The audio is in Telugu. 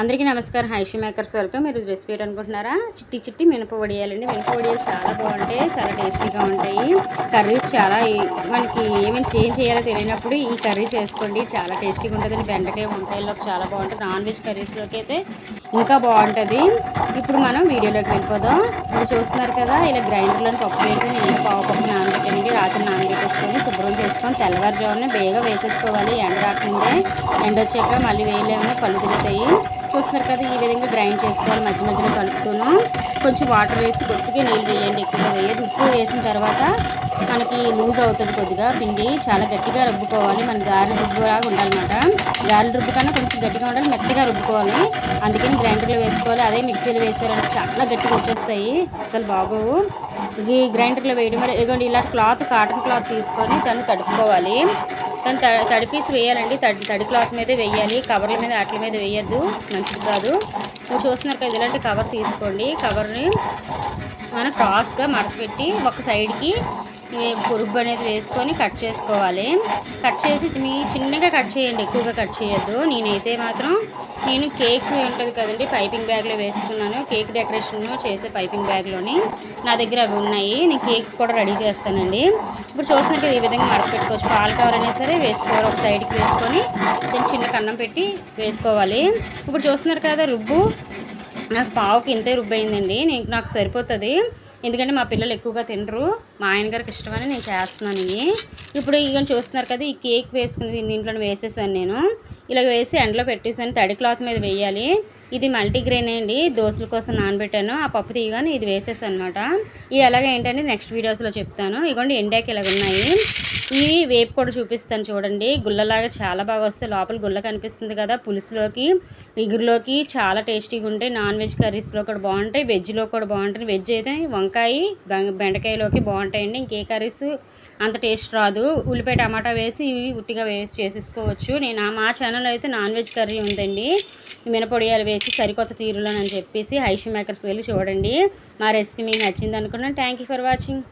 అందరికీ నమస్కారం. హైషి మేకర్స్ వెల్కమ్. మీరు రెసిపీ అనుకుంటున్నారా? చిట్టి చిట్టి మినప వడియాలండి. మినప వడియాలు చాలా బాగుంటాయి చాలా టేస్టీగా ఉంటాయి. కర్రీస్ చాలా మనకి ఏమైనా చేంజ్ చేయాలో తెలియనప్పుడు ఈ కర్రీ చేసుకోండి. చాలా టేస్టీగా ఉంటుందండి. బెండకాయ వంకాయల్లోకి చాలా బాగుంటుంది. నాన్ వెజ్ కర్రీస్లోకి అయితే ఇంకా బాగుంటుంది. ఇప్పుడు మనం వీడియోలోకి వెళ్ళిపోదాం. ఇప్పుడు చూస్తున్నారు కదా ఇలా గ్రైండర్లో పప్పు వేసి నేను పావు పప్పు నానబెట్టండి రాత్రి నానబెట్టేసుకొని శుభ్రం చేసుకొని తెల్లవారుజామున బేగా వేసేసుకోవాలి. ఎండ రాకముందే ఎండ వచ్చాక మళ్ళీ వేయలేమో కళ్ళు తిరుగుతాయి. చూస్తున్నారు కదా ఈ విధంగా గ్రైండ్ చేసుకోవాలి మధ్య మధ్యలో కలుపుతూను కొంచెం వాటర్ వేసి కొద్దిగా నీళ్ళు వేయండి ఎక్కువగా వేయదు. ఉప్పు వేసిన తర్వాత మనకి లూజ్ అవుతుంది కొద్దిగా పిండి. చాలా గట్టిగా రుబ్బుకోవాలి. మన గారెలు రుబ్బులాగా ఉండాలన్నమాట. గారెలు రుబ్బు కన్నా కొంచెం గట్టిగా ఉండాలి మెత్తగా రుబ్బుకోవాలి. అందుకని గ్రైండర్లో వేసుకోవాలి. అదే మిక్సీలో వేసారంటే చాలా గట్టిగా వచ్చేస్తాయి. అస్సలు బాగోవు. ఈ గ్రైండర్లో వేయడం వల్ల ఇదిగోండి ఇలా క్లాత్ కాటన్ క్లాత్ తీసుకొని దాన్ని తడుపుకోవాలి కానీ త తడిపీసి వేయాలండి. తడి తడి క్లాత్ మీదే వేయాలి. కవర్ల మీద వాటి మీద వేయద్దు. మంచిది కాదు. నువ్వు చూస్తున్నారు కదా ఇలాంటి కవర్ తీసుకోండి. కవర్ని మనం క్రాస్గా మడత పెట్టి ఒక సైడ్కి పొరుగు అనేది వేసుకొని కట్ చేసుకోవాలి. కట్ చేసి మీ చిన్నగా కట్ చేయండి ఎక్కువగా కట్ చేయొద్దు. నేనైతే మాత్రం నేను కేక్ ఉంటుంది కదండి పైపింగ్ బ్యాగ్లో వేసుకున్నాను. కేక్ డెకరేషన్ చేసే పైపింగ్ బ్యాగ్లోని నా దగ్గర అవి ఉన్నాయి. నేను కేక్స్ కూడా రెడీ చేస్తానండి. ఇప్పుడు చూసినట్టు ఈ విధంగా మడపెట్టుకోవచ్చు పెట్టుకోవచ్చు. పాలు కావాలనే సరే వేసుకోవాలి. ఒక సైడ్కి వేసుకొని దాన్ని చిన్న కన్నం పెట్టి వేసుకోవాలి. ఇప్పుడు చూస్తున్నారు కదా రుబ్బు. నాకు పావుకి ఇంతే రుబ్బు అయిందండి నాకు సరిపోతుంది. ఎందుకంటే మా పిల్లలు ఎక్కువగా తినరు. మా ఆయన గారికి ఇష్టమని నేను చేస్తున్నాను ఇవి. ఇప్పుడు ఇక చూస్తున్నారు కదా ఈ కేక్ వేసుకుని దీంట్లో వేసేసాను నేను. ఇలా వేసి ఎండలో పెట్టేసాను. తడి క్లాత్ మీద వేయాలి. ఇది మల్టీగ్రెయిన్ అండి. దోశల కోసం నానబెట్టాను. ఆ పప్పు తీయగానే ఇది వేసేసాను అనమాట ఇది ఎలాగ ఏంటంటే నెక్స్ట్ వీడియోస్లో చెప్తాను. ఇగోండి ఎండాకి ఇలాగ ఉన్నాయి ఇవి వేపు కూడా చూపిస్తాను చూడండి. గుల్లలాగా చాలా బాగా వస్తాయి. లోపల గుల్ల కనిపిస్తుంది కదా పులుసులోకి ఇగురులోకి. చాలా టేస్టీగా ఉంటాయి. నాన్ వెజ్ కర్రీస్లో కూడా బాగుంటాయి. వెజ్లో కూడా బాగుంటాయి వెజ్ అయితే వంకాయ బెండకాయలోకి బాగుంటాయండి. ఇంకే కర్రీస్ అంత టేస్ట్ రాదు. ఉల్లిపాయ టమాటా వేసి ఇవి ఉట్టిగా వేసి చేసేసుకోవచ్చు. నేను మా ఛానల్ అయితే నాన్ వెజ్ కర్రీ ఉందండి. మినపొడియాలు వేసి సరికొత్త తీరులోనని చెప్పేసి హైషి మేకర్స్ వెళ్ళి చూడండి. మా రెసిపీ మీకు నచ్చింది అనుకున్నాను. Thank you for watching